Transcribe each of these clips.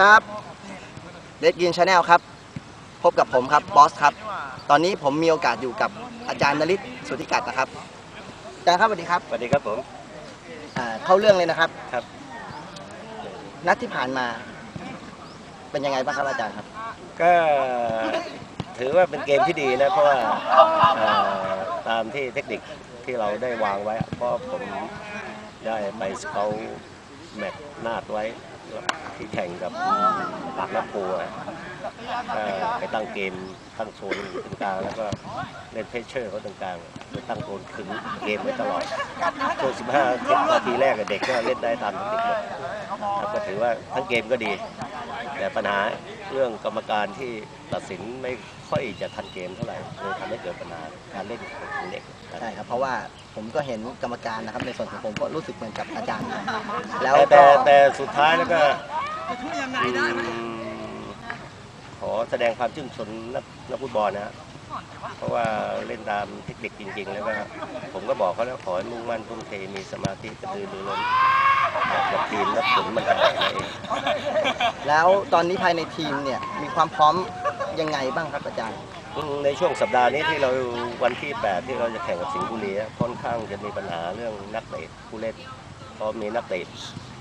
ครับเ e ด g ินชาแนลครับ พบกับผมครับบอสครับ ตอนนี้ผมมีโอกาสอยู่กับอาจารย์นฤทธิ์สุทธิกัดนะครับอาจารย์ครับสวัสดีครับสวัสดีครับผมอ่าเข้าเรื่องเลยนะครับครับ นัดที่ผ่านมา เป็นยังไงบ้างครับอาจารย์ครับ ก็ถือว่าเป็นเกมที่ดีนะเพราะว่าเอ่อตามที่เทคนิคที่เราได้วางไว้ เพราะผมได้ไปสเกลแมตช์นาดไว้ ที่แข่งกับปากน้ำโพอะไปตั้งเกมตั้งโซนตรงกลางแล้วก็เล่นเพชเชอร์เขาตรงกลางไปตั้งโซนขึงเกมไว้ตลอดช่วง15นาทีแรกเด็กก็เล่นได้ตามเทคนิคหมดครับก็ถือว่าทั้งเกมก็ดี แต่ปัญหา เรื่องกรรมการที่ตัดสินไม่ค่อยจะทันเกมเท่าไหร่เลยทำให้เกิดปัญหาการเล่นของเด็กครับใช่ครับเพราะว่าผมก็เห็นกรรมการนะครับในส่วนของผมก็รู้สึกเหมือนกับอาจารย์ แล้วแต่ก็แต่แต่สุดท้ายแล้วก็อืมขอแสดงความชื่นชมนักนักฟุตบอลนะฮะเพราะว่าเล่นตามเทคนิคจริง ๆ แล้วก็ผมก็บอกเขาแล้วขอให้มุ่งมั่นทุ่มเทมีสมาธิกระตือรือร้น กับทีมแล้วผลมันจะออกมาเองแล้วตอนนี้ภายในทีมเนี่ยมีความพร้อมยังไงบ้างครับอาจารย์อืมในช่วงสัปดาห์นี้ที่เราวันที่ 8 ที่เราจะแข่งกับสิงห์บุรีอะค่อนข้างจะมีปัญหาเรื่องนักเตะผู้เล่นเพราะมีนักเตะ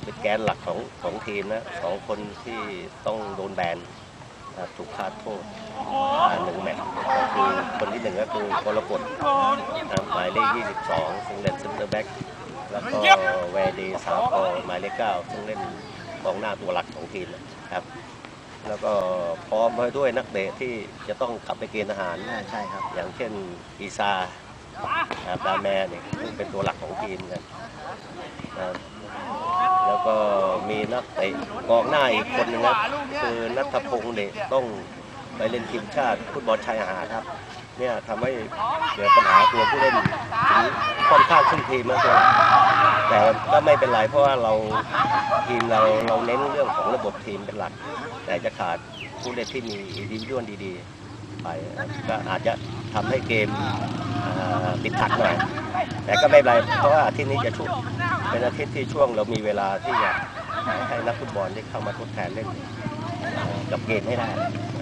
เป็นแกนหลักของของทีมนะสองคนที่ต้องโดนแบนอ่าถูกคาดโทษอ่าหนึ่งแมตช์ก็คือคนที่หนึ่งก็คือกรกฎนะหมายเลข 22ซึ่งเล่นเซนเตอร์แบ็ก แล้วก็แวร์ดีสาวกอหมายเลข9ซึ่งเล่นกองหน้าตัวหลักของทีมนะครับ แล้วก็พร้อมไปด้วยนักเตะที่จะต้องกลับไปเกณฑ์ทหารอ่าใช่ครับ อย่างเช่นอีซานะครับดาแมเนี่ยซึ่งเป็นตัวหลักของทีมกันนะครับแล้วก็มีนักเตะกองหน้าอีกคนหนึงครับคือนัทพงศ์เนี่ยต้องไปเล่นทีมชาติฟุตบอลชายหาดครับ เนี่ยทำให้เกิดปัญหาตัวผู้เล่นค่อนข้างครึ่งทีมแล้วกันแต่ก็ไม่เป็นไรเพราะว่าเราทีมเราเราเน้นเรื่องของระบบทีมเป็นหลัก แต่จะขาดผู้เล่นที่มีอินดิวิวดีๆ ไปก็อาจจะทำให้เกมติดขัดหน่อยแต่ก็ไม่เป็นไรเพราะว่าอาทิตย์นี้จะช่วงเป็นอาทิตย์ที่ช่วงเรามีเวลาที่จะให้นักฟุตบอลได้เข้ามาทดแทนเล่น กับเกมให้ได้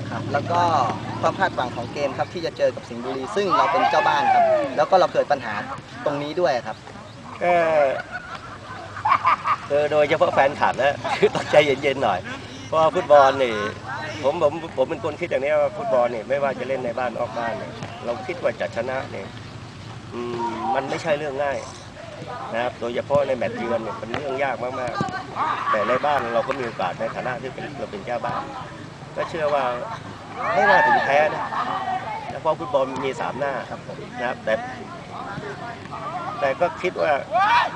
ครับแล้วก็ความคาดหวังของเกมครับที่จะเจอกับสิงห์บุรี ซึ่งเราเป็นเจ้าบ้านครับ แล้วก็เราเกิดปัญหาตรงนี้ด้วยครับก็คือโดยเฉพาะแฟนคลับนะคือต้องใจเย็นๆหน่อย เพราะว่าฟุตบอลนี่ผมผมผมเป็นคนคิดอย่างนี้ว่าฟุตบอลนี่ไม่ว่าจะเล่นในบ้านออกบ้านเนี่ยเราคิดว่าจะชนะเนี่ยอืมมันไม่ใช่เรื่องง่าย นะครับโดยเฉพาะในแมตช์เยือนเนี่ยเป็นเรื่องยากมากๆ แต่ในบ้านเราก็มีโอกาสในฐานะที่เป็นเราเป็นเจ้าบ้าน ก็เชื่อว่าไม่น่าถึงแพ้นะเพราะฟุตบอลมีสามหน้าครับผมนะครับแต่แต่ก็คิดว่า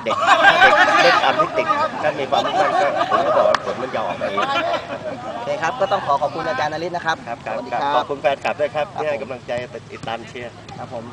เด็กถ้าเด็กเล่นตามเทคนิคถ้ามีความมุ่งมั่นก็ผมก็บอกว่าผลมันจะออกมาเองโอเคครับก็ต้องขอขอบคุณอาจารย์นฤทธิ์นะครับครับคสรับวัสดีคครับขอรับคุณแฟนคลับด้วยครับที่ให้กำลังใจติดตามเชียร์ครับผม